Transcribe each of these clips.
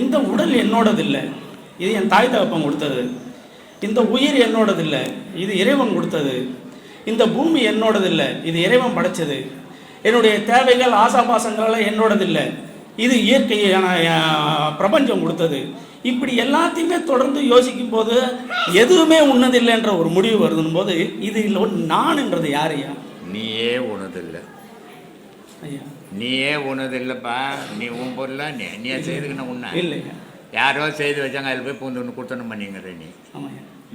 இந்த உடல் என்னோடதில்லை. இது என் தாய் தகப்பன் கொடுத்தது. இந்த உயிர் என்னோடதில்லை. இது இறைவன் கொடுத்தது. இந்த பூமி என்னோடதில்லை. இது இறைவன் படைச்சது. என்னுடைய தேவைகள் ஆசாபாசங்களெல்லாம் என்னோடதில்லை. இது இயற்கையான பிரபஞ்சம் கொடுத்தது. இப்படி எல்லாத்தையுமே தொடர்ந்து யோசிக்கும் போது எதுவுமே உன்னதில்லைன்ற ஒரு முடிவு வருதுன்னு போது இது இல்லை நான்ன்றது யாரையா நீயே உனதில்லை ஐயா. நீயே உனதில்லைப்பா நீ உன் பொருளா? நீ நீ செய்துக்கின உன்ன? இல்லையா யாரோ செய்து வச்சாங்க அதில் போய் பூந்து ஒன்று கொடுத்தணும் பண்ணிங்கிற நீ.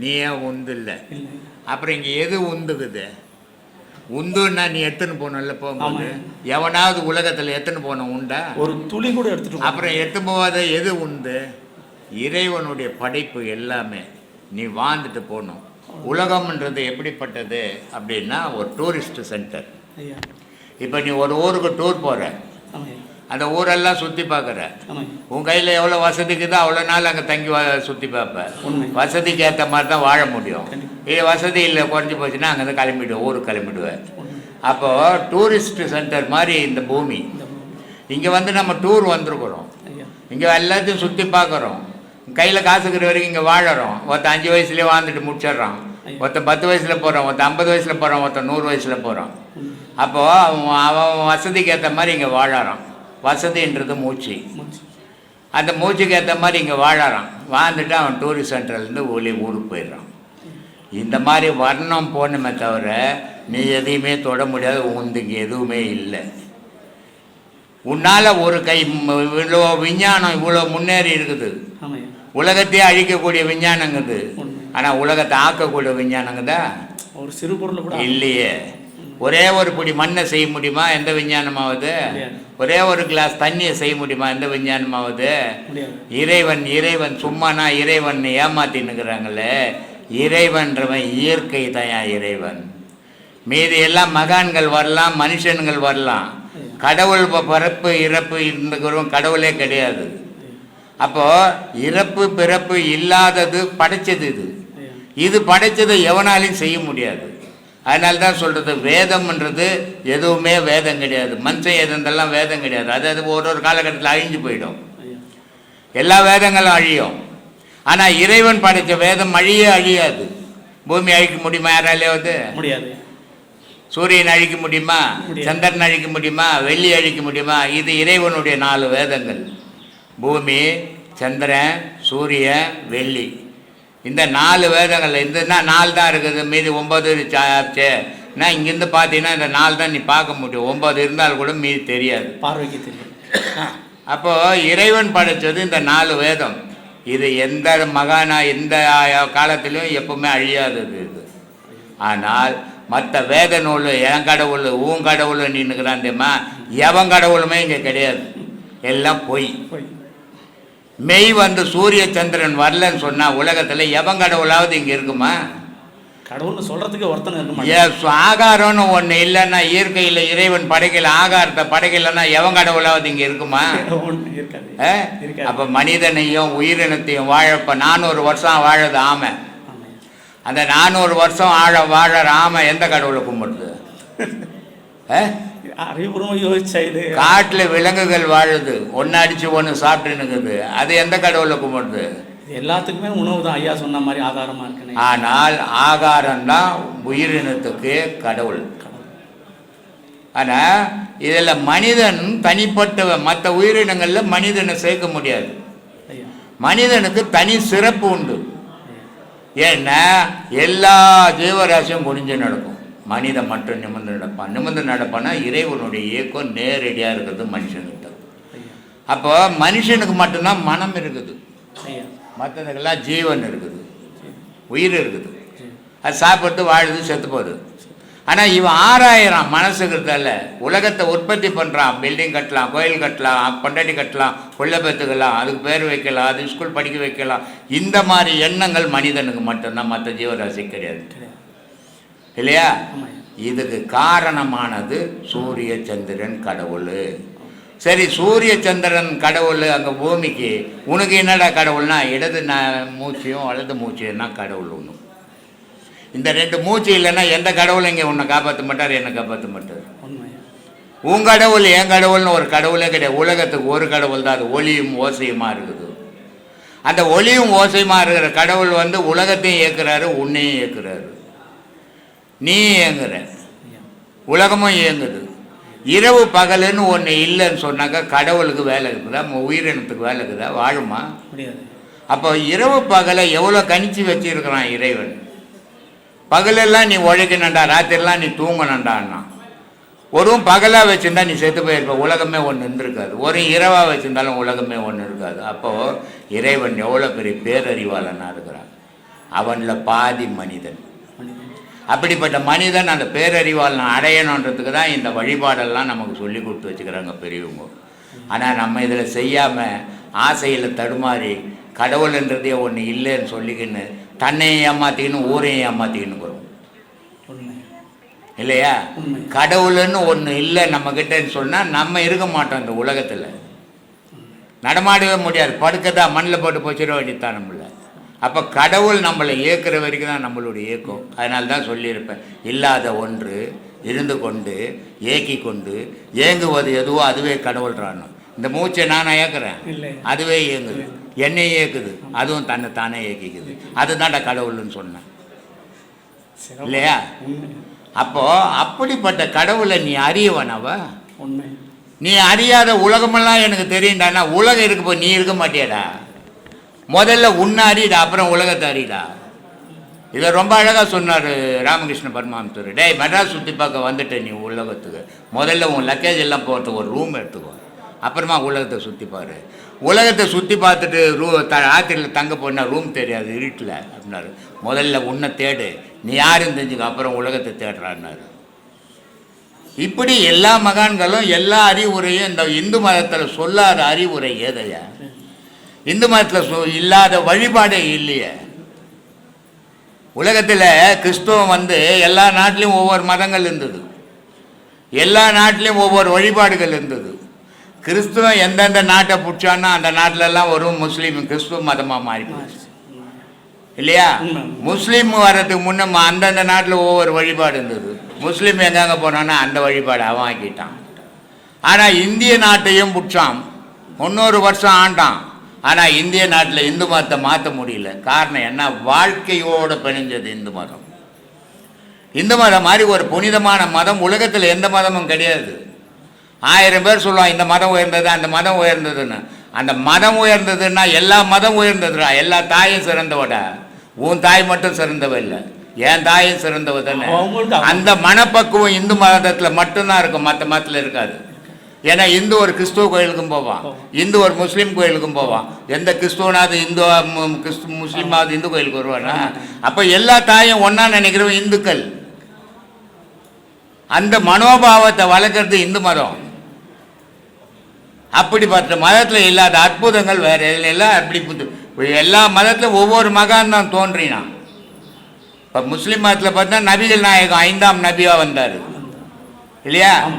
நீயே உந்து இல்லை. அப்புறம் இங்கே எது உந்துக்குது உந்துன்னா நீ எத்துன்னு போகணும்ல போகும்போது. எவனாவது உலகத்தில் எத்துன்னு போன உண்டா? ஒரு துளி கூட எடுத்துட்டு. அப்புறம் எத்து போகாத எது உண்டு? இறைவனுடைய படைப்பு எல்லாமே நீ வாழ்ந்துட்டு போகணும். உலகம்ன்றது எப்படிப்பட்டது அப்படின்னா ஒரு டூரிஸ்ட் சென்டர். இப்போ நீ ஒரு ஊருக்கு டூர் போகிற அந்த ஊரெல்லாம் சுற்றி பார்க்குற உன் கையில் எவ்வளோ வசதிக்குதோ அவ்வளோ நாள் அங்கே தங்கி சுற்றி பார்ப்ப உண்மை. வசதிக்கு ஏற்ற மாதிரி தான் வாழ முடியும். இது வசதி இல்லை குறைஞ்சி போச்சுன்னா அங்கேருந்து கிளம்பிடுவேன் ஊருக்கு கிளம்பிடுவேன். அப்போது டூரிஸ்ட் சென்டர் மாதிரி இந்த பூமி. இங்கே வந்து நம்ம டூர் வந்திருக்கிறோம். இங்கே எல்லாத்தையும் சுற்றி பார்க்குறோம் கையில் காசுக்கிற வரைக்கும் இங்கே வாழறோம். ஒருத்தன் அஞ்சு வயசுலேயே வாழ்ந்துட்டு முடிச்சிடுறான். ஒருத்தன் பத்து வயசில் போகிறான் ஒருத்தன் ஐம்பது வயசில் போகிறான் ஒருத்தன் நூறு வயசில் போகிறான் அப்போது அவன் அவன் வசதிக்கு ஏற்ற மாதிரி இங்கே வாழறான். வசதின்றது மூச்சு. அந்த மூச்சுக்கு ஏற்ற மாதிரி இங்கே வாழறான். வாழ்ந்துட்டு அவன் டூரிஸ்ட் சென்டர்லேருந்து ஒளி ஊருக்கு போயிடுறான். இந்த மாதிரி வர்ணம் போகணுமே தவிர நீ எதையுமே தொட முடியாது உனக்கு எதுவுமே இல்லை. உன்னால் ஒரு கை இவ்வளோ விஞ்ஞானம் இவ்வளோ முன்னேறி இருக்குது. உலகத்தையே அழிக்கக்கூடிய விஞ்ஞானங்குது. ஆனால் உலகத்தை ஆக்கக்கூடிய விஞ்ஞானங்குதா? ஒரு சிறு பொருள் கூட இல்லையே. ஒரே ஒரு பிடி மண்ணை செய்ய முடியுமா? எந்த விஞ்ஞானமாவது. ஒரே ஒரு கிளாஸ் தண்ணியை செய்ய முடியுமா? எந்த விஞ்ஞானமாவது? இறைவன் இறைவன் சும்மானா இறைவன் ஏமாத்தின்னுக்குறாங்களே. இறைவன்றவன் இயற்கை தயா இறைவன். மீதி எல்லாம் மகான்கள் வரலாம் மனுஷன்கள் வரலாம். கடவுள் பிறப்பு இறப்பு இருந்துக்கிறவன் கடவுளே கிடையாது. அப்போ இறப்பு பிறப்பு இல்லாதது படைச்சது இது. இது படைச்சதை எவனாலையும் செய்ய முடியாது. அதனால தான் சொல்கிறது வேதம்ன்றது எதுவுமே வேதம் கிடையாது. மனுஷன் எதுந்தெல்லாம் வேதம் கிடையாது. அது அது ஒரு ஒரு காலகட்டத்தில் அழிஞ்சு போயிடும். எல்லா வேதங்களும் அழியும். ஆனால் இறைவன் படைத்த வேதம் அழியே அழியாது. பூமி அழிக்க முடியுமா? யாராலையாவது முடியாது. சூரியன் அழிக்க முடியுமா. சந்திரன் அழிக்க முடியுமா? வெள்ளி அழிக்க முடியுமா? இது இறைவனுடைய நாலு வேதங்கள். பூமி சந்திரன் சூரியன் வெள்ளி. இந்த நாலு வேதங்கள் இந்த நாலு தான் இருக்குது மீதி ஒன்பது சாச்சே நான் இங்கேருந்து பார்த்தீங்கன்னா இந்த நாலு தான் நீ பார்க்க முடியும். ஒன்பது இருந்தால் கூட மீதி தெரியாது. பார்வைக்கு தெரியும். அப்போ இறைவன் படைச்சது இந்த நாலு வேதம். இது எந்த மகானா எந்த காலத்திலும் எப்பவுமே அழியாதது இது. ஆனால் மற்ற வேத நூல் என் கடவுள் உன் கடவுள் நின்றுக்கிறான் தெரியுமா? எவன் கடவுளுமே இங்கே கிடையாது. எல்லாம் போய். மெய் வந்து சூரிய சந்திரன் வரலன்னு சொன்னா உலகத்தில் எவன் கடவுளாவது இங்கே இருக்குமா? கடவுள்னு சொல்றதுக்கு ஒருத்தனை இருக்க ஏ, சு- ஆகாரம்னு ஒன்று இல்லைன்னா இயற்கையில் இறைவன் படைக்கல ஆகாரத்தை படைக்கலைன்னா எவன் கடவுளாவது இங்கே இருக்குமா? அப்ப மனிதனையும் உயிரினத்தையும் வாழப்ப நானூறு வருஷம் வாழது ஆமை. அந்த நானூறு வருஷம் வாழ வாழற ஆமை எந்த கடவுளை கும்பிடுது? ஆ? அறிவுபூர்வம் யோசிச்சா இது காட்டுல விலங்குகள் வாழுது. ஒன்று அடிச்சு ஒன்று சாப்பிட்டு நிற்குது அது எந்த கடவுளை கும்பிடுது? எல்லாத்துக்குமே உணவு தான் ஐயா சொன்ன மாதிரி ஆதாரமா இருக்குன்னு ஆனால் ஆகாரம்தான் உயிரினத்துக்கு கடவுள். ஆனா இதுல மனிதன் தனிப்பட்ட மற்ற உயிரினங்கள்ல மனிதனை சேர்க்க முடியாது. மனிதனுக்கு தனி சிறப்பு உண்டு. ஏன்னா எல்லா ஜீவராசியும் குனிஞ்சு நடக்கும். மனிதன் மட்டும் நிமிர்ந்து நடப்பான் நிமிர்ந்து நடப்பான்னா இறைவனுடைய இயக்கம் நேரடியாக இருக்கிறது மனுஷனுக்கு அப்போ மனுஷனுக்கு மட்டும்தான் மனம் இருக்குது. மற்றதுக்கெல்லாம் ஜீவன் இருக்குது. உயிர் இருக்குது. அது சாப்பிட்டு வாழுது செத்து போகுது. ஆனால் இவன் ஆறாயிரம் மனசுக்கிறதால உலகத்தை உற்பத்தி பண்ணுறான் பில்டிங் கட்டலாம் கோயில் கட்டலாம் கொண்டாடி கட்டலாம் கொள்ள பெற்றுக்கலாம் அதுக்கு பேர் வைக்கலாம் அது ஸ்கூல் படிக்க வைக்கலாம். இந்த மாதிரி எண்ணங்கள் மனிதனுக்கு மட்டும்தான் மற்ற ஜீவராசி கிடையாது. இல்லையா? இதுக்கு காரணமானது சூரிய சந்திரன் கடவுள். சரி சூரிய சந்திரன் கடவுள் அங்கே பூமிக்கு உனக்கு என்னடா கடவுள்னா? இடது ந மூச்சையும் வலது மூச்சையும் தான் கடவுள் ஒன்று இந்த ரெண்டு மூச்சு இல்லைன்னா எந்த கடவுளும் இங்கே உன்னை காப்பாற்ற மாட்டார் என்னை காப்பாற்ற மாட்டார். உன் கடவுள் என் கடவுள்னு ஒரு கடவுளே கிடையாது. உலகத்துக்கு ஒரு கடவுள் தான். அது ஒளியும் ஓசையுமா இருக்குது. அந்த ஒளியும் ஓசையுமா இருக்கிற கடவுள் வந்து உலகத்தையும் இயக்குறாரு உன்னையும் இயக்குறாரு. நீ இயங்குற உலகமும் இயங்குது இரவு பகலுன்னு ஒன்று இல்லைன்னு சொன்னாக்கா கடவுளுக்கு வேலை இருக்குதா? உயிரினத்துக்கு வேலை இருக்குதா? வாழுமா? முடியாது. அப்போ இரவு பகலை எவ்வளோ கணிச்சு வச்சிருக்கிறான் இறைவன்? பகலெல்லாம் நீ உழைக்கணும்டா ராத்திரிலாம் நீ தூங்கணும்டான்னா ஒரு பகலாக வச்சுருந்தா நீ செத்து போயிருப்ப. உலகமே ஒன்று இருந்திருக்காது. ஒரு இரவாக வச்சுருந்தாலும் உலகமே ஒன்று இருக்காது. அப்போது இறைவன் எவ்வளோ பெரிய பேரறிவாளனாக இருக்கிறான். அவனில் பாதி மனிதன். மனிதன். அப்படிப்பட்ட மனிதன் அந்த பேரறிவாளனை அடையணுன்றதுக்கு தான் இந்த வழிபாடெல்லாம் நமக்கு சொல்லி கொடுத்து வச்சுக்கிறாங்க பெரியவங்க. ஆனால் நம்ம இதில் செய்யாமல் ஆசையில் தடுமாறி கடவுள்ன்றதே ஒன்று இல்லைன்னு சொல்லிக்கின்னு தன்னையும் ஏமாற்றிக்கின்னு ஊரையும் ஏமாற்றிக்கின்னு உண்மை. இல்லையா. கடவுள்னு ஒன்று இல்லை நம்மக்கிட்டன்னு சொன்னால் நம்ம இருக்க மாட்டோம் இந்த உலகத்தில். நடமாடவே முடியாது. படுக்கதா மண்ணில் போட்டு போச்சிட வேண்டியதான் நம்மள. அப்போ கடவுள் நம்மளை இயக்குற வரைக்கும் தான் நம்மளுடைய இயக்கம். அதனால தான் சொல்லியிருப்பேன். இல்லாத ஒன்று இருந்து கொண்டு ஏக்கி கொண்டு ஏங்குவது எதுவோ அதுவே கடவுள்றான்னு. இந்த மூச்சை நானா இயக்குறேன் அதுவே இயங்குது என்னை இயக்குது அதுவும் தன்னை தானே இயக்கிக்குது அதுதான்டா கடவுள்னு சொன்னேன். இல்லையா? உண்மை. அப்போ அப்படிப்பட்ட கடவுளை நீ அறியவனவ உண்மை. நீ அறியாத உலகமெல்லாம் எனக்கு தெரியும்டானா உலகம் இருக்கு போய் நீ இருக்க மாட்டியாடா? முதல்ல உன்னை அறியுதா அப்புறம் உலகத்தை அறியுதா? இதை ரொம்ப அழகாக சொன்னார் ராமகிருஷ்ண பரமஹம்சர் டேய் மெட்ராஸ் சுற்றி பார்க்க வந்துட்ட நீ உலகத்துக்கு. முதல்ல உன் லக்கேஜ் எல்லாம் போகிறதுக்கு ஒரு ரூம் எடுத்துக்கோ. அப்புறமா உலகத்தை சுற்றி பாரு. உலகத்தை சுற்றி பார்த்துட்டு ரூ த ராத்திரியில் தங்க போனால் ரூம் தெரியாது இருட்டில் அப்படின்னாரு. முதல்ல உன்னை தேடு. நீ யாரும் தெரிஞ்சுக்க அப்புறம் உலகத்தை தேடுறான்னாரு. இப்படி எல்லா மகான்களும் எல்லா அறிவுரையும் இந்த இந்து மதத்தில் சொல்லாத அறிவுரை ஏதையா இந்து மதத்தில் இல்லாத வழிபாடே இல்லையே. உலகத்தில் கிறிஸ்துவம் வந்து எல்லா நாட்டிலையும் ஒவ்வொரு மதங்கள் இருந்தது. எல்லா நாட்டிலையும் ஒவ்வொரு வழிபாடுகள் இருந்தது. கிறிஸ்துவம் எந்தெந்த நாட்டை பிடிச்சான்னா அந்த நாட்டிலெல்லாம் ஒரு முஸ்லீம் கிறிஸ்துவ மதமாக மாறி போச்சு இல்லையா? முஸ்லீம் வர்றதுக்கு முன்னே அந்தந்த நாட்டில் ஒவ்வொரு வழிபாடு இருந்தது. முஸ்லீம் எங்கெங்கே போனான்னா அந்த வழிபாடு அவன் ஆக்கிட்டான். ஆனால் இந்திய நாட்டையும் பிடிச்சான். முந்நூறு வருஷம் ஆண்டான். ஆனால் இந்திய நாட்டில் இந்து மதத்தை மாற்ற முடியல. காரணம் என்ன? வாழ்க்கையோடு பிணைஞ்சது இந்து மதம். இந்து மதம் மாதிரி ஒரு புனிதமான மதம் உலகத்தில் எந்த மதமும் கிடையாது. ஆயிரம் பேர் சொல்லுவான் இந்த மதம் உயர்ந்தது? அந்த மதம் உயர்ந்ததுன்னு. அந்த மதம் உயர்ந்ததுன்னா எல்லா மதம் உயர்ந்ததுடா. எல்லா தாயும் சிறந்தவடா. உன் தாய் மட்டும் சிறந்தவ இல்லை. என் தாயும் சிறந்தவ தானே. அந்த மனப்பக்குவம் இந்து மதத்தில் மட்டும்தான் இருக்கும். மற்ற மதத்தில் இருக்காது. ஏன்னா இந்து ஒரு கிறிஸ்துவ கோயிலுக்கும் போவான். இந்து ஒரு முஸ்லீம் கோயிலுக்கும் போவான். எந்த கிறிஸ்துவனாவது இந்து கிறிஸ்து முஸ்லீமாவது இந்து கோயிலுக்கு வருவானா? அப்போ எல்லா தாயும் ஒன்றா நினைக்கிறவன் இந்துக்கள். அந்த மனோபாவத்தை வளர்க்கறது இந்து மதம். அப்படிப்பட்ட மதத்தில் இல்லாத அற்புதங்கள் வேற எல்லாம் அப்படி புது- எல்லா மதத்திலும் ஒவ்வொரு மகான் தான் தோன்றினான். இப்போ முஸ்லீம் மதத்தில் பார்த்தா நபிகள் நாயகம் ஐந்தாம் நபியாக வந்தார். இல்லையா?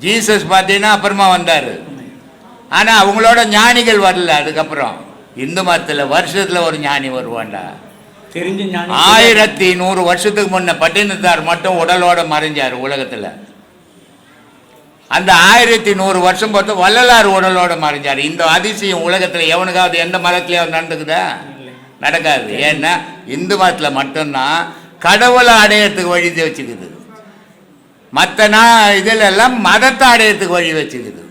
ஜீசஸ் பார்த்தீங்கன்னா அப்புறமா வந்தார். ஆனால் அவங்களோட ஞானிகள் வரல அதுக்கப்புறம். இந்து மதத்தில் வருஷத்தில் ஒரு ஞானி வருவான்டா. தெரிஞ்ச ஞானி. ஆயிரத்தி நூறு வருஷத்துக்கு முன்ன பட்டினத்தார் மட்டும் உடலோட மறைஞ்சார் உலகத்தில். அந்த ஆயிரத்தி நூறு வருஷம் பார்த்து வள்ளலார் உடலோட மறைஞ்சார். இந்த அதிசயம் உலகத்தில் எவனுக்காவது எந்த மதத்துலயாவது நடந்துக்குதா? நடக்காது. ஏன்னா இந்து மதத்தில் மட்டும்தான் கடவுளை அடையறதுக்கு வழி வச்சுக்குது. மற்ற நா இதில் எல்லாம் மதத்தை அடையறதுக்கு வழி வச்சுக்குது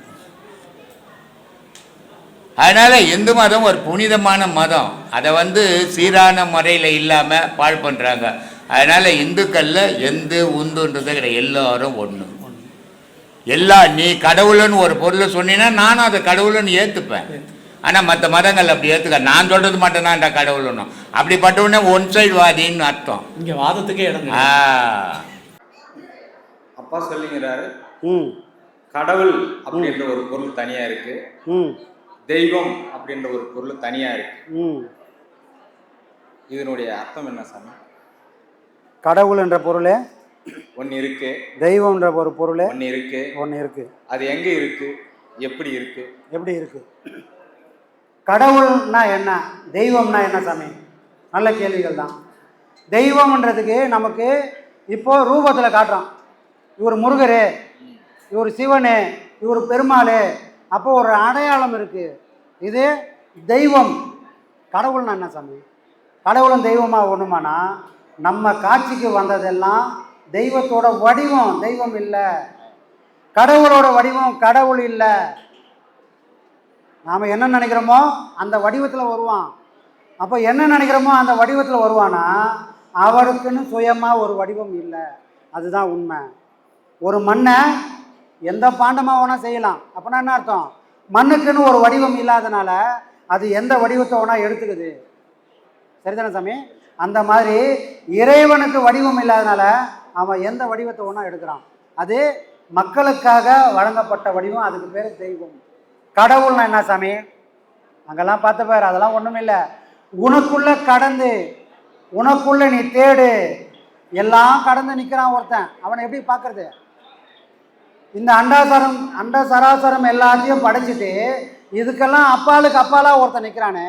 அதனால இந்து மதம் ஒரு புனிதமான மதம். அதை வந்து சீரான முறையில் இல்லாமல் பாழ் பண்ணுறாங்க அதனால இந்துக்களில் எந்த உந்துன்றதை கிடையாது. எல்லாரும் ஒன்று எல்லா நீ கடவுள்னு ஒரு பொருளை சொன்னீங்கன்னா நானும் அதை கடவுள்னு ஏற்றுப்பேன் ஆனால் மற்ற மதங்கள் அப்படி ஏற்றுக்க நான் சொல்கிறது மட்டும்தான்டா கடவுள்னு. அப்படிப்பட்டவனே ஒன் சைடு வாதின்னு அர்த்தம். இங்க வாதத்துக்கே இடம் ஆ. அப்பா சொல்லுங்கிறாரு ம். கடவுள் அப்படின்ற ஒரு பொருள் தனியா இருக்கு. ம். தெய்வம் அப்படின்ற ஒரு பொருள் தனியா இருக்கு. ம். இதனுடைய அர்த்தம் என்ன சாமி? கடவுள் என்ற பொருள் ஒன்னு இருக்கு. தெய்வம்ன்ற ஒரு பொருள் ஒன்னு இருக்கு. ஒன்று இருக்குது அது எங்க இருக்கு? எப்படி இருக்கு? எப்படி இருக்கு? கடவுள்னா என்ன? தெய்வம்னா என்ன சாமி? நல்ல கேள்விகள் தான். தெய்வம்ன்றதுக்கு நமக்கு இப்போ ரூபத்தில் காட்டுறோம். இவர் முருகர் இவர் சிவனு இவர் பெருமாள் அப்போ ஒரு அடையாளம் இருக்குது இது தெய்வம். கடவுள்னா என்ன சாமி? கடவுளும் தெய்வமாக ஒன்றுமானா நம்ம காட்சிக்கு வந்ததெல்லாம் தெய்வத்தோட வடிவம். தெய்வம் இல்லை. கடவுளோட வடிவம் கடவுள் இல்லை. நாம் என்ன நினைக்கிறோமோ அந்த வடிவத்தில் வருவான். அப்போ என்ன நினைக்கிறோமோ அந்த வடிவத்தில் வருவானா அவருக்குன்னு சுயமாக ஒரு வடிவம் இல்லை. அதுதான் உண்மை. ஒரு மண்ணை எந்த பாண்டமாக வேணால் செய்யலாம். அப்படின்னா என்ன அர்த்தம்? மண்ணுக்குன்னு ஒரு வடிவம் இல்லாதனால அது எந்த வடிவத்தை வேணால் எடுத்துக்குது. சரிதானே சாமி? அந்த மாதிரி இறைவனுக்கு வடிவம் இல்லாதனால அவன் எந்த வடிவத்தை வேணால் எடுக்கிறான். அது மக்களுக்காக வழங்கப்பட்ட வடிவம் அதுக்கு பேர் தெய்வம். கடவுள்னா என்ன சாமி? அங்கெல்லாம் பார்த்த பேர் அதெல்லாம் ஒன்றும் இல்லை. உனக்குள்ள கடந்து உனக்குள்ள நீ தேடு. எல்லாம் கடந்து நிற்கிறான் ஒருத்தன். அவனை எப்படி பார்க்கறது? இந்த அண்டாசரம் அண்ட சராசரம் எல்லாத்தையும் படைச்சிட்டு இதுக்கெல்லாம் அப்பாலுக்கு அப்பாலாக ஒருத்தன் நிற்கிறானே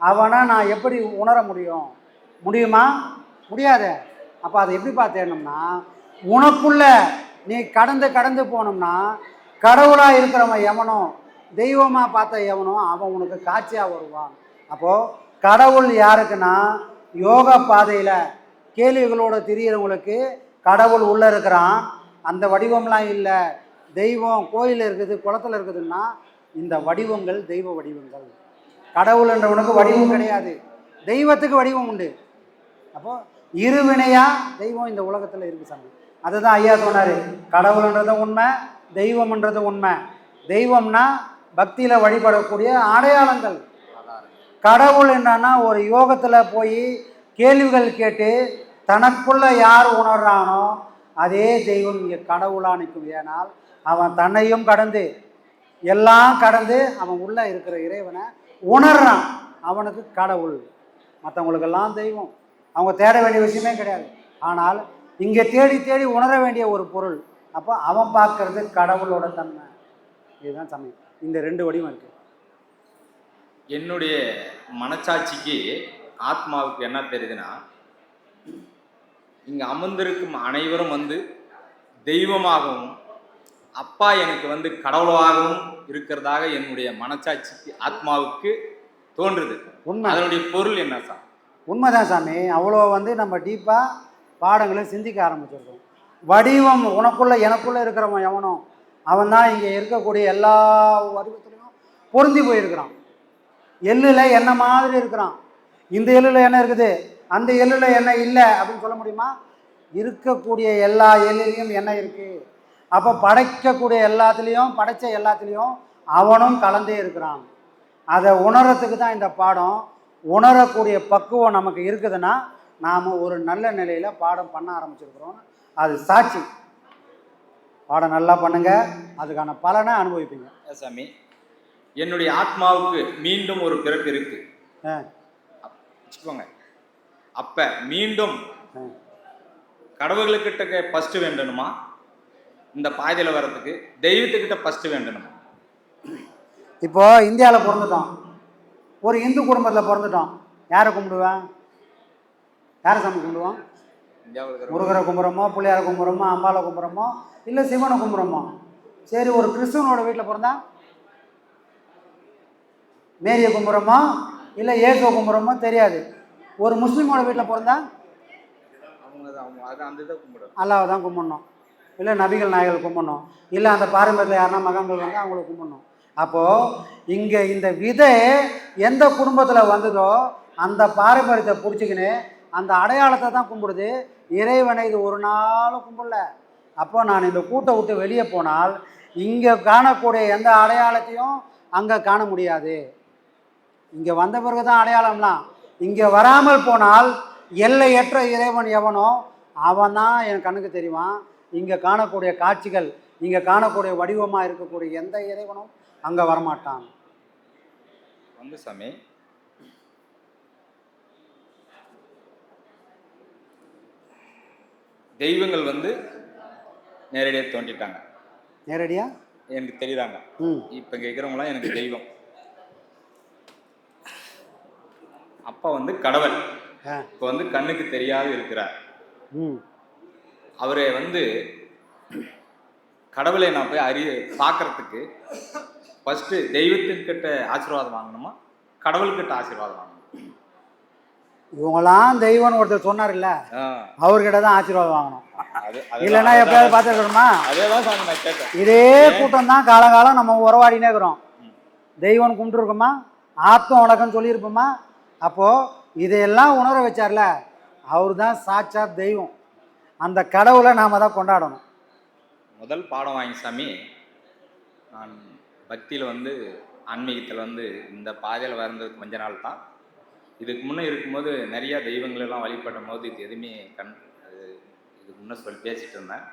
அவனை நான் எப்படி உணர முடியும்? முடியுமா? முடியாது. அப்போ அதை எப்படி பார்த்தேனோம்னா உனக்குள்ள நீ கடந்து கடந்து போனோம்னா கடவுளாக இருக்கிறவன் எவனோ தெய்வமாக பார்த்த எவனோ அவன் உனக்கு காட்சியாக வருவான். அப்போது கடவுள் யாருக்குன்னா யோக பாதையில் கேள்விகளோட தெரியிறவங்களுக்கு கடவுள் உள்ளே இருக்கிறான். அந்த வடிவம்லாம் இல்லை. தெய்வம் கோயில் இருக்குது குளத்தில் இருக்குதுன்னா இந்த வடிவங்கள் தெய்வ வடிவங்கள். கடவுள் என்றவனுக்கு வடிவம் கிடையாது. தெய்வத்துக்கு வடிவம் உண்டு. அப்போ இருவினையா தெய்வம் இந்த உலகத்தில் இருக்கு சாமி. அதுதான் ஐயா சொன்னார். கடவுள்ன்றது உண்மை தெய்வம்ன்றது உண்மை. தெய்வம்னா பக்தியில் வழிபடக்கூடிய அடையாளங்கள். கடவுள் என்னன்னா ஒரு யோகத்தில் போய் கேள்விகள் கேட்டு தனக்குள்ள யார் உணர்றானோ அதே தெய்வம் இங்கே கடவுளாக நிற்கும் ஏனால் அவன் தன்னையும் கடந்து எல்லாம் கடந்து அவன் உள்ளே இருக்கிற இறைவனை உணர்றான். அவனுக்கு கடவுள். மற்றவங்களுக்கெல்லாம் தெய்வம். அவங்க தேட வேண்டிய விஷயமே கிடையாது. ஆனால் இங்கே தேடி தேடி உணர வேண்டிய ஒரு பொருள். அப்போ அவன் பார்க்கறது கடவுளோட தன்மை. இதுதான் சமயம். இந்த ரெண்டு வடிவம் இருக்குது என்னுடைய மனச்சாட்சிக்கு ஆத்மாவுக்கு என்ன தெரியுதுன்னா இங்கே அமர்ந்திருக்கும் அனைவரும் வந்து தெய்வமாகவும் அப்பா எனக்கு வந்து கடவுளாகவும் இருக்கிறதாக என்னுடைய மனச்சாட்சிக்கு ஆத்மாவுக்கு தோன்றுது. உண்மை. அதனுடைய பொருள் என்ன சார்? உண்மைதான் சாமி. அவ்வளோ வந்து நம்ம டீப்பாக பாடங்களை சிந்திக்க ஆரம்பிச்சிருக்கோம். வடிவம் உனக்குள்ள எனக்குள்ள இருக்கிறவன் எவனோ அவன் தான் இங்கே இருக்கக்கூடிய எல்லா வடிவத்திலையும் பொருந்தி போயிருக்கிறான். எள்ளில் என்ன மாதிரி இருக்கிறான்? இந்த எள்ளில் என்ன இருக்குது? அந்த எள்ளில் என்ன இல்லை அப்படின்னு சொல்ல முடியுமா? இருக்கக்கூடிய எல்லா எள்ளிலையும் என்ன இருக்குது அப்போ படைக்கக்கூடிய எல்லாத்துலேயும் படைச்ச எல்லாத்துலேயும் அவனும் கலந்தே இருக்கிறான். அதை உணரத்துக்கு தான் இந்த பாடம். உணரக்கூடிய பக்குவம் நமக்கு இருக்குதுன்னா நாம் ஒரு நல்ல நிலையில் பாடம் பண்ண ஆரம்பிச்சிருக்கிறோம். அது சாட்சி. பாடம் நல்லா பண்ணுங்க. அதுக்கான பலனை அனுபவிப்பீங்க. சாமி. என்னுடைய ஆத்மாவுக்கு மீண்டும் ஒரு பிறப்பு இருக்கு. வச்சுக்கோங்க. அப்ப மீண்டும். கடவுள்கிட்ட ஃபர்ஸ்ட் வேண்டணுமா? இந்த பாதையில வர்றதுக்கு தெய்வத்துக்கிட்ட ஃபர்ஸ்ட் வேண்டணுமா. இப்போ இந்தியாவில் பிறந்துட்டோம். ஒரு இந்து குடும்பத்தில் பிறந்துட்டோம். யாரை கும்பிடுவேன்? யாரை சாமி கும்பிடுவோம்? முருகரை கும்பிட்றோமோ பிள்ளையாரை கும்பிட்றோமோ அம்பாவை கும்பிட்றோமோ இல்லை சிவனை கும்பிட்றோமோ? சரி ஒரு கிறிஸ்துவனோட வீட்டில் பிறந்தா? மேரியை கும்பிட்றோமோ? இல்லை இயேசுவை கும்பிட்றோமோ? தெரியாது. ஒரு முஸ்லீமோட வீட்டில் பிறந்தா? அல்லாவை தான் கும்பிடணும். இல்லை நபிகள் நாயகர்கள் கும்பிடணும். இல்லை அந்த பாரம்பரியத்தில் யாருன்னா மகன்கள் வந்து அவங்கள கும்பிடணும். அப்போது இங்கே இந்த விதை எந்த குடும்பத்தில் வந்ததோ அந்த பாரம்பரியத்தை பிடிச்சிக்கின்னு அந்த அடையாளத்தை தான் கும்பிடுது. இறைவனை இது ஒரு நாளும் கும்பிடல. அப்போ நான் இந்த கூட்டை விட்டு வெளியே போனால் இங்கே காணக்கூடிய எந்த அடையாளத்தையும் அங்கே காண முடியாது. இங்கே வந்த பிறகு தான் அடையாளம்லாம். இங்கே வராமல் போனால் எல்லையற்ற இறைவன் எவனோ அவன் தான் என் கண்ணுக்கு தெரிவான். இங்கே காணக்கூடிய காட்சிகள் இங்கே காணக்கூடிய வடிவமாக இருக்கக்கூடிய எந்த இறைவனும் அங்கே வரமாட்டான். வந்து சாமி. தெய்வங்கள் வந்து நேரடியாக தோன்றிட்டாங்க. நேரடியா? எனக்கு தெரியுறாங்க இப்போ இங்கே இருக்கிறவங்களாம் எனக்கு தெய்வம். அப்பா வந்து கடவுள். இப்போ வந்து கண்ணுக்கு தெரியாது இருக்கிறார். ம். அவரை வந்து கடவுளை நான் போய் அறி பார்க்கறதுக்கு ஃபஸ்ட்டு தெய்வத்தின்கிட்ட ஆசீர்வாதம் வாங்கணுமா? கடவுள்கிட்ட ஆசீர்வாதம் வாங்கணும்? இவங்களாம் தெய்வம்னு ஒருத்தர் சொன்னார்ல அவர்கிட்ட தான் ஆசீர்வாதம் வாங்கணும். இல்லைன்னா எப்பயாவது பார்த்துருக்கணுமா இதே கூட்டம் தான் காலகாலம் நம்ம உறவாடினே இருக்கிறோம். தெய்வம் கும்பிட்டுருக்கோமா? ஆத்தம் உனக்குன்னு சொல்லியிருப்போமா? அப்போது இதையெல்லாம் உணர வச்சார்ல அவர் தான் சாட்சாத் தெய்வம். அந்த கடவுளை நாம் தான் கொண்டாடணும். முதல் பாடம் வாங்கி சாமி நான் பக்தியில் வந்து ஆன்மீகத்தில் வந்து இந்த பாதையில் வந்தது கொஞ்ச நாள் தான். இதுக்கு முன்னே இருக்கும்போது நிறையா தெய்வங்களெல்லாம் வழிபடும் போது இது எதுவுமே கண் அது இதுக்கு முன்னே சொல்லி பேசிட்டு இருந்தேன்.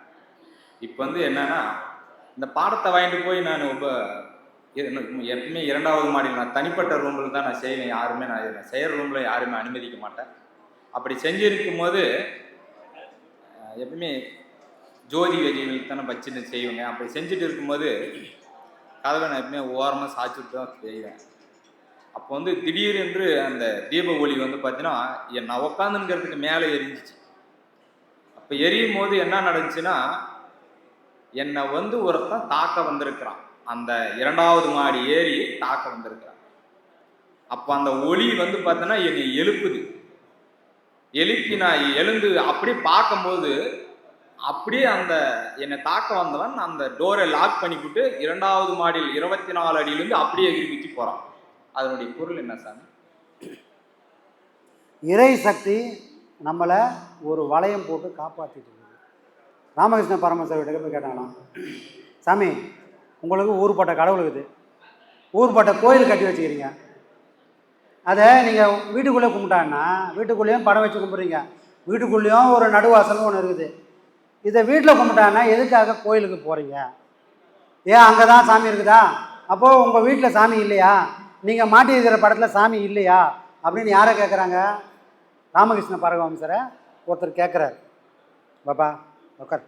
இப்போ வந்து என்னென்னா இந்த பாடத்தை வாங்கிட்டு போய் நான் ரொம்ப எப்பவுமே இரண்டாவது மாடியில் நான் தனிப்பட்ட ரூமில் தான் நான் செய்வேன். யாருமே நான் செய்கிற ரூமில் யாருமே அனுமதிக்க மாட்டேன். அப்படி செஞ்சுருக்கும் போது எப்பவுமே ஜோதி வெடிகள் தானே வச்சுட்டு செய்வேங்க. அப்படி செஞ்சுட்டு இருக்கும்போது கதவை நான் எப்பவுமே ஓரமாக சாய்ச்சிட்டு தான் செய்வேன். அப்போ வந்து திடீரென்று அந்த தீப ஒளி வந்து பார்த்தீங்கன்னா என் நான் மேலே எரிஞ்சிச்சு. அப்போ எரியும் போது என்ன நடந்துச்சுன்னா என்னை வந்து ஒருத்தன் தாக்க வந்திருக்கிறான். அந்த இரண்டாவது மாடி ஏறி தாக்க வந்திருக்கிறான். அப்போ அந்த ஒளி வந்து பார்த்தீங்கன்னா என்னை எழுப்புது. எழுப்பி நான் எழுந்து அப்படியே பார்க்கும்போது அப்படியே அந்த என்னை தாக்க வந்தவன் அந்த டோரை லாக் பண்ணிவிட்டு இரண்டாவது மாடியில் இருபத்தி நாலு அடியிலேருந்து அப்படியே எகிரி குத்தி போகிறான் அதனுடைய பொருள் என்ன சாமி? இறை சக்தி நம்மளை ஒரு வளையம் போட்டு காப்பாற்றிட்டு இருக்குது. ராமகிருஷ்ண பரமசர் போய் கேட்டாங்களாம் சாமி உங்களுக்கு ஊர்பட்ட கடவுள் இருக்குது. ஊர்பட்ட கோயில் கட்டி வச்சுக்கிறீங்க. அதை நீங்கள் வீட்டுக்குள்ளே கும்பிட்டாங்கன்னா வீட்டுக்குள்ளேயும் படம் வச்சு கும்பிட்றீங்க. வீட்டுக்குள்ளேயும் ஒரு நடுவாசல்னு ஒன்று இருக்குது. இதை வீட்டில் கும்பிட்டாங்கன்னா எதுக்காக கோயிலுக்கு போகிறீங்க ஏன் அங்கே தான் சாமி இருக்குதா? அப்போது உங்கள் வீட்டில் சாமி இல்லையா? நீங்கள் மாட்டி இருக்கிற படத்தில் சாமி இல்லையா? அப்படின்னு யாரை கேட்குறாங்க ராமகிருஷ்ண பரகவம்சரை ஒருத்தர் கேட்குறாரு பாப்பா உட்கார்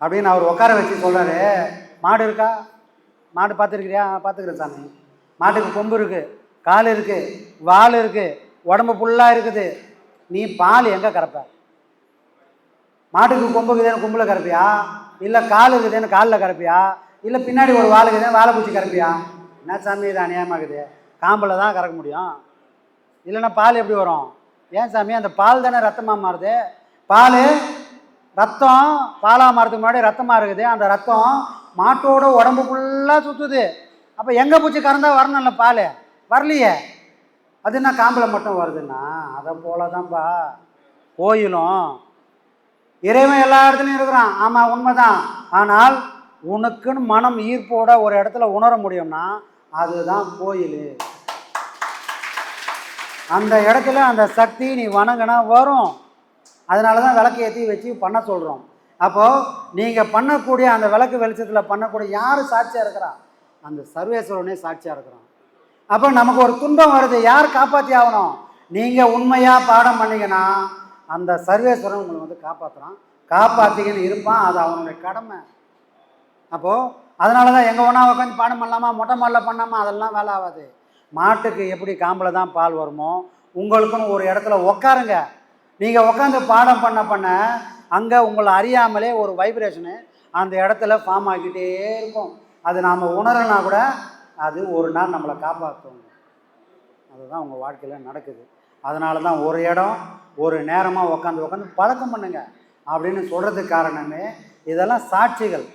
அப்படின்னு அவர் உட்கார வச்சு சொல்கிறாரு மாடு இருக்கா? மாடு பார்த்துருக்கிறியா? பார்த்துக்கிறேன் சாமி. மாட்டுக்கு கொம்பு இருக்குது கால் இருக்குது வால் இருக்குது உடம்பு ஃபுல்லாக இருக்குது. நீ பால் எங்கே கறப்ப? மாட்டுக்கு கொம்பு இருக்குதுன்னு கொம்பில் கறப்பியா? இல்லை கால் இருக்குதுன்னு காலில் கறப்பியா? இல்லை பின்னாடி ஒரு வால் இருக்குதுன்னு வாழை பூச்சி கறப்பியா? என்ன சாமி இது அநியாயமாகுது காம்பில் தான் கறக்க முடியும். இல்லைன்னா பால் எப்படி வரும்? ஏன் சாமி அந்த பால் தானே ரத்தமாக மாறுது? பால் ரத்தம் பாலாக மாறதுக்கு முன்னாடி ரத்தமாக இருக்குது. அந்த ரத்தம் மாட்டோட உடம்பு ஃபுல்லாக சுற்றுது அப்போ எங்கே பூச்சி கறந்தால் வரணும்ல பால்? வரலையே. அது என்ன காம்பில் மட்டும் வருதுன்னா அதை போல தான்ப்பா கோயிலும் இறைவன் எல்லா இடத்துலையும் இருக்கிறான். ஆமாம் உண்மைதான். ஆனால் உனக்குன்னு மனம் ஈர்ப்போட ஒரு இடத்துல உணர முடியும்னா அதுதான் கோயில். அந்த இடத்துல அந்த சக்தி நீ வணங்கினா வரும். அதனால தான் விளக்கு ஏற்றி வச்சு பண்ண சொல்கிறோம் அப்போது நீங்கள் பண்ணக்கூடிய அந்த விளக்கு வெளிச்சத்தில் பண்ணக்கூடிய யார் சாட்சியாக இருக்கிறா? அந்த சர்வேஸ்வரனே சாட்சியாக இருக்கிறான். அப்போ நமக்கு ஒரு துன்பம் வருது. யார் காப்பாற்றி ஆகணும்? நீங்கள் உண்மையாக பாடம் பண்ணீங்கன்னா அந்த சர்வேஸ்வரன் உங்களை வந்து காப்பாற்றுறான் காப்பாற்றிக்கின்னு இருப்பான். அது அவனுடைய கடமை. அப்போது அதனால தான் எங்கே ஒன்றா உட்காந்து பாடம் பண்ணலாமா மொட்டை மாடலில் பண்ணாமா அதெல்லாம் வேலை ஆகாது. மாட்டுக்கு எப்படி காம்பில் தான் பால் வருமோ உங்களுக்குன்னு ஒரு இடத்துல உக்காருங்க. நீங்கள் உட்காந்து பாடம் பண்ண பண்ண அங்கே உங்களை அறியாமலே ஒரு வைப்ரேஷனு அந்த இடத்துல ஃபார்ம் ஆகிக்கிட்டே இருக்கும். அது நாம் உணரனா கூட அது ஒரு நாள் நம்மளை காப்பாற்றும் அதுதான் உங்கள் வாழ்க்கையில் நடக்குது. அதனால தான் ஒரு இடம் ஒரு நேரமாக உட்காந்து உட்காந்து பழக்கம் பண்ணுங்க. அப்படின்னு சொல்கிறதுக்கு காரணமே இதெல்லாம் சாட்சிகள்.